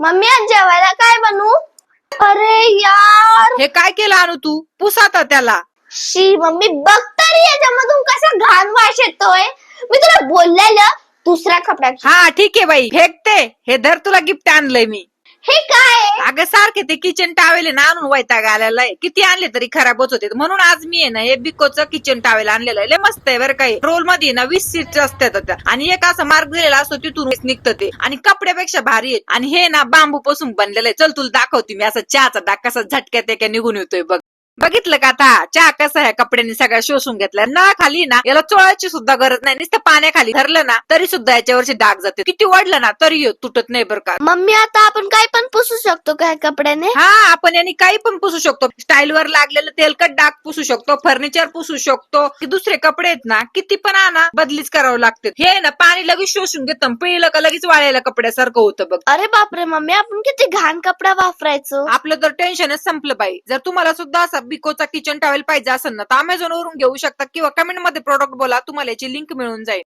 Mummy आज जेवायला काय बनवू? अरे यार! हे काय केलं आणू तू? पुसाता त्याला. शी मम्मी बघ तरी याच्यामधून कसा घाण वास येतोय. मी तुला बोललेलं दुसऱ्या कपड्यात. हा ठीक आहे बाई. फेकते. हे धर तुला गिफ्ट आणलंय मी. हे काय? अगं सारखे ते किचन टावेल आहे ना आणून वैताग आलेला आहे. किती आणले तरी खराबच होते म्हणून आज मी आहे ना हे बिकोचं किचन टावेल आणलेलं आहे. लय मस्त आहे बरं काही रोलमध्ये ना वीस सीट असतात त्या. आणि एक असा मार्ग दिलेला असतो तिथून निघतं ते. आणि कपड्यापेक्षा भारी आहे. आणि हे ना बांबू पासून बनलेलं आहे. चल तुला दाखवते मी असं चहाचा डाग कसा झटक्यात एका निघून येतोय बघ. बघितलं का आता? चहा कसा ह्या कपड्यांनी सगळ्या शोषून घेतलाय. ना खाली ना याला चोळायची सुद्धा गरज नाही. नुसतं पाण्याखाली धरलं ना तरी सुद्धा याच्यावरचे डाग जाते. किती वाढलं ना तरी तुटत नाही बरं का. मम्मी आता आपण काय पण पुसू शकतो काय कपड्याने? हा आपण यांनी काही पण पुसू शकतो. स्टाईल वर लागलेलं तेलकट डाग पुसू शकतो फर्निचर पुसू शकतो. की दुसरे कपडे आहेत ना किती पण आणा बदलीच करावं लागते. हे ना पाणी लगेच शोषून घेतं पिळलं का लगेच वाळायला कपड्यासारखं होतं बघ. अरे बापरे मम्मी आपण किती घाण कपडा वापरायचो. आपलं तर टेन्शनच संपलं पाहिजे जर तुम्हाला सुद्धा असा बिकोचा किचन टॉवेल पाहिजे असेल ना तर अमेझॉन वरून घेऊ शकता किंवा कमेंटमध्ये प्रोडक्ट बोला तुम्हाला याची लिंक मिळून जाईल.